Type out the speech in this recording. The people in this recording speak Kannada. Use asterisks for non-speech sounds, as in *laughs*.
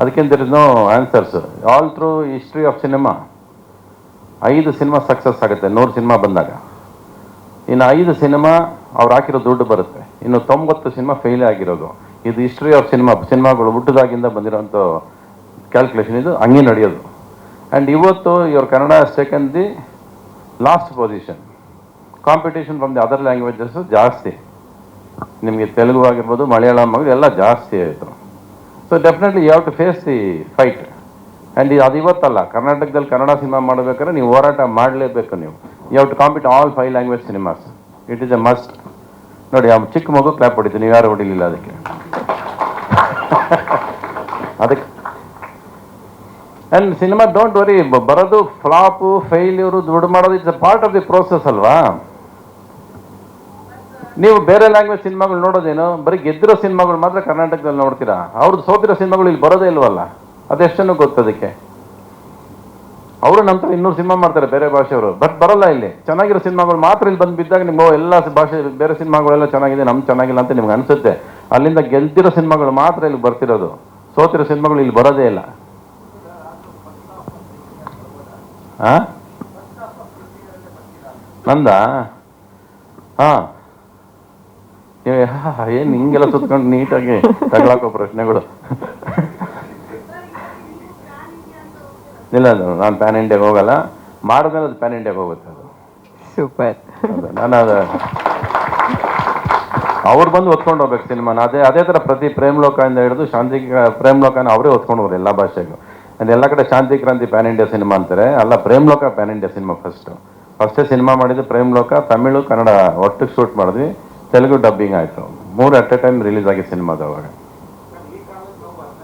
ಅದಕ್ಕೆ there is no answers all through history of cinema ಐದು ಸಿನಿಮಾ ಸಕ್ಸಸ್ ಆಗುತ್ತೆ, ನೂರು ಸಿನಿಮಾ ಬಂದಾಗ. ಇನ್ನು ಐದು ಸಿನಿಮಾ ಅವ್ರು ಹಾಕಿರೋ ದುಡ್ಡು ಬರುತ್ತೆ. ಇನ್ನು ತೊಂಬತ್ತು ಸಿನಿಮಾ ಫೇಲ್ ಆಗಿರೋದು. ಇದು ಹಿಸ್ಟ್ರಿ ಆಫ್ ಸಿನಿಮಾ ಸಿನಿಮಾಗಳು ಹುಟ್ಟಿದಾಗಿಂದ ಬಂದಿರೋಂಥ ಕ್ಯಾಲ್ಕುಲೇಷನ್ ಇದು, ಹಂಗೆ ನಡೆಯೋದು. ಆ್ಯಂಡ್ ಇವತ್ತು ಇವ್ರ Kannada second the last position competition from the other languages ಜಾಸ್ತಿ. ನಿಮಗೆ ತೆಲುಗು ಆಗಿರ್ಬೋದು, ಮಲಯಾಳಂ ಆಗಿರ್ಬೋದು, ಎಲ್ಲ ಜಾಸ್ತಿ ಆಯಿತು. So definitely you have to face the fight and ಅದು ಇವತ್ತಲ್ಲ, ಕರ್ನಾಟಕದಲ್ಲಿ ಕನ್ನಡ ಸಿನಿಮಾ ಮಾಡಬೇಕಾದ್ರೆ ನೀವು ಹೋರಾಟ ಮಾಡಲೇಬೇಕು ನೀವು. You have to compete all five language cinemas it is a must ನೋಡಿ, ಆ ಚಿಕ್ಕ ಮಗು ಕ್ಲಾಪ್ ಹೊಡಿತು, ನೀವು ಯಾರು ಹೊಡಿಲಿಲ್ಲ ಅದಕ್ಕೆ? *laughs* ಅದಕ್ಕೆ. ಆ್ಯಂಡ್ ಸಿನಿಮಾ ಡೋಂಟ್ ವರಿ ಬರೋದು ಫ್ಲಾಪು ಫೇಲ್ಯೂರು ದುಡ್ಡು ಮಾಡೋದು it's a part of the process ಅಲ್ವಾ? ನೀವು ಬೇರೆ ಲ್ಯಾಂಗ್ವೇಜ್ ಸಿನಿಮಾಗಳು ನೋಡೋದೇನು? ಬರೀ ಗೆದ್ದಿರೋ ಸಿನಿಮಾಗಳು ಮಾತ್ರ ಕರ್ನಾಟಕದಲ್ಲಿ ನೋಡ್ತೀರಾ? ಅವ್ರದ್ದು ಸೋತಿರೋ ಸಿನಿಮಾಗಳು ಇಲ್ಲಿ ಬರೋದೇ ಇಲ್ವಲ್ಲ? ಅದೆಷ್ಟನ್ನು ಗೊತ್ತದಕ್ಕೆ ಅವರು ನಂತರ ಇನ್ನೂರು ಸಿನಿಮಾ ಮಾಡ್ತಾರೆ ಬೇರೆ ಭಾಷೆಯವರು. ಬಟ್ ಬರಲ್ಲ ಇಲ್ಲಿ. ಚೆನ್ನಾಗಿರೋ ಸಿನಿಮಾಗಳು ಮಾತ್ರ ಇಲ್ಲಿ ಬಂದು ಬಿದ್ದಾಗ ನಿಮ್ಗೆ ಎಲ್ಲ ಭಾಷೆ ಬೇರೆ ಸಿನಿಮಾಗಳೆಲ್ಲ ಚೆನ್ನಾಗಿದೆ, ನಮ್ಗೆ ಚೆನ್ನಾಗಿಲ್ಲ ಅಂತ ನಿಮ್ಗೆ ಅನ್ಸುತ್ತೆ. ಅಲ್ಲಿಂದ ಗೆದ್ದಿರೋ ಸಿನಿಮಾಗಳು ಮಾತ್ರ ಇಲ್ಲಿ ಬರ್ತಿರೋದು. ಸೋತಿರೋ ಸಿನಿಮಾಗಳು ಇಲ್ಲಿ ಬರೋದೇ ಇಲ್ಲ. ಆ? ನಂದ? ಹಾ. ಏನು ಹಿಂಗೆಲ್ಲ ಸುತ್ಕೊಂಡು ನೀಟಾಗಿ ತಗೊಳಕೋ ಪ್ರಶ್ನೆಗಳು? ಇಲ್ಲ ನಾನು ಪ್ಯಾನ್ ಇಂಡಿಯಾಗೆ ಹೋಗಲ್ಲ. ಮಾಡಿದ್ಮೇಲೆ ಅದು ಪ್ಯಾನ್ ಇಂಡಿಯಾಗೆ ಹೋಗುತ್ತೆ ಅದು. ಸೂಪರ್ ನಾನು ಅದು ಅವ್ರು ಬಂದು ಹೊತ್ಕೊಂಡು ಹೋಗ್ಬೇಕು ಸಿನಿಮಾನ. ಅದೇ ಅದೇ ಥರ ಪ್ರತಿ ಪ್ರೇಮ್ ಲೋಕದಿಂದ ಹಿಡಿದು ಶಾಂತಿ ಪ್ರೇಮ್ ಲೋಕನ ಅವರೇ ಒತ್ಕೊಂಡು ಹೋಗ್ರು ಎಲ್ಲ ಭಾಷೆಗೂ. ಅಂದ್ರೆ ಎಲ್ಲ ಕಡೆ ಶಾಂತಿ ಕ್ರಾಂತಿ ಪ್ಯಾನ್ ಇಂಡಿಯಾ ಸಿನಿಮಾ ಅಂತಾರೆ. ಅಲ್ಲ Prem Loka pan India cinema first ಫಸ್ಟೇ ಸಿನಿಮಾ ಮಾಡಿದ್ದು ಪ್ರೇಮ್ ಲೋಕ ತಮಿಳು ಕನ್ನಡ ಒಟ್ಟಿಗೆ ಶೂಟ್ ಮಾಡಿದ್ವಿ. ತೆಲುಗು ಡಬ್ಬಿಂಗ್ ಆಯಿತು. ಮೂರು ಅಟ್ ಎ ಟೈಮ್ ರಿಲೀಸ್ ಆಗಿ ಸಿನಿಮಾದ ಅವಾಗ